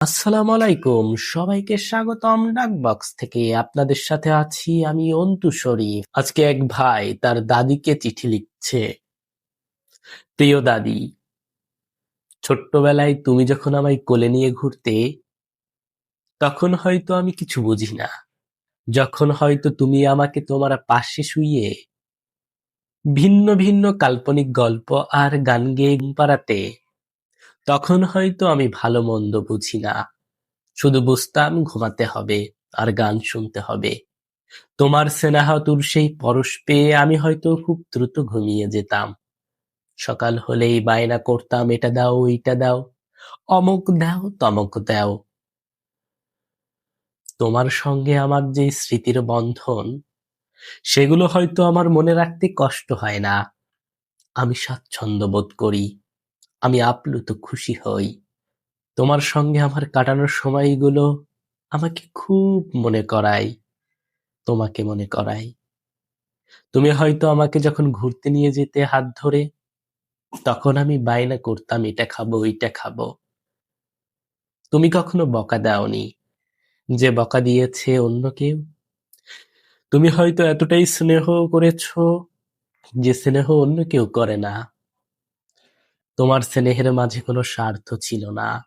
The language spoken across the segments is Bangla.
আসসালামু আলাইকুম। সবাইকে স্বাগতম ডাকবক্স থেকে। আপনাদের সাথে আছি আমি অন্তু শরীফ। আজকে এক ভাই তার দাদিকে চিঠি লিখছে। প্রিয় দাদি, ছোট্টবেলায় তুমি যখন আমায় কোলে নিয়ে ঘুরতে, তখন হয়তো আমি কিছু বুঝি না। যখন হয়তো তুমি আমাকে তোমার পাশে শুইয়ে ভিন্ন ভিন্ন কাল্পনিক গল্প আর গান গেয়ে পাড়াতে তখন হয়তো আমি ভালো মন্দ বুঝি না। শুধু বুঝতাম ঘুমাতে হবে আর গান শুনতে হবে। তোমার স্নেহাতুর সেই পরশ পেয়ে আমি হয়তো খুব দ্রুত ঘুমিয়ে যেতাম। সকাল হলেই বায়না করতাম, এটা দাও, ওইটা দাও, অমুক দাও, তমক দাও। তোমার সঙ্গে আমার যে স্মৃতির বন্ধন, সেগুলো হয়তো আমার মনে রাখতে কষ্ট হয় না। আমি স্বাচ্ছন্দ্য বোধ করি। আমি আপ্লুত খুশি হই। তোমার সঙ্গে আমার কাটানোর সময়গুলো আমাকে খুব মনে করায়। তোমাকে মনে করায়। তুমি হয়তো আমাকে যখন ঘুরতে নিয়ে যেতে হাত ধরে, তখন আমি বায়না করতাম, এটা খাব, ওইটা খাব। তুমি কখনো বকা দাওনি, যে বকা দিয়েছে অন্য কেউ? তুমি হয়তো এতটাই স্নেহ করেছ, যে স্নেহ অন্য কেউ করে না। তোমার স্নেহের মাঝে কোনো স্বার্থ ছিল না।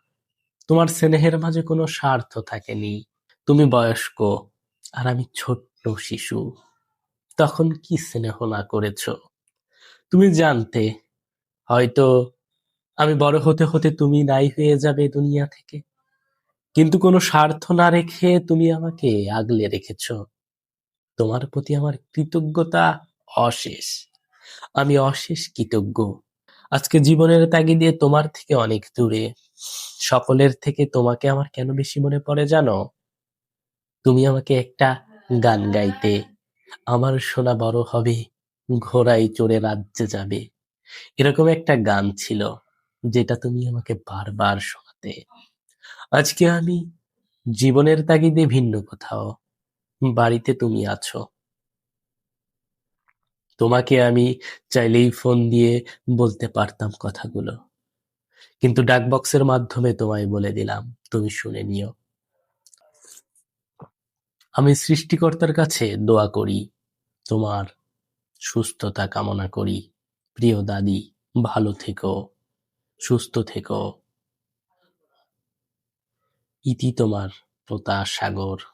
তোমার স্নেহের মাঝে কোনো স্বার্থ থাকেনি। তুমি বয়স্ক আর আমি ছোট্ট শিশু। তখন কি স্নেহ না করেছ? তুমি জানতে, হয়তো আমি বড় হতে হতে তুমি নাই হয়ে যাবে দুনিয়া থেকে। কিন্তু কোনো স্বার্থ না রেখে তুমি আমাকে আগলে রেখেছ। তোমার প্রতি আমার কৃতজ্ঞতা অশেষ। আমি অশেষ কৃতজ্ঞ। আজকে জীবনের তাগিদে তোমার থেকে অনেক দূরে। সকলের থেকে তোমাকে আমার কেন বেশি মনে পড়ে জানো? তুমি আমাকে একটা গান গাইতে, আমার শোনা বড় হবে, ঘোড়ায় চড়ে রাজ্যে যাবে। এরকম একটা গান ছিল, যেটা তুমি আমাকে বারবার শোনাতে। আজকে আমি জীবনের তাগিদে ভিন্ন কোথাও, বাড়িতে তুমি আছো। তোমাকে আমি চাইলেই ফোন দিয়ে বলতে পারতাম কথাগুলো। কিন্তু ডাকবক্সের মাধ্যমে তোমায় বলে দিলাম, তুমি শুনে নিও। আমি সৃষ্টিকর্তার কাছে দোয়া করি, তোমার সুস্থতা কামনা করি। প্রিয় দাদি, ভালো থেকো, সুস্থ থেকো। ইতি তোমার প্রতা সাগর।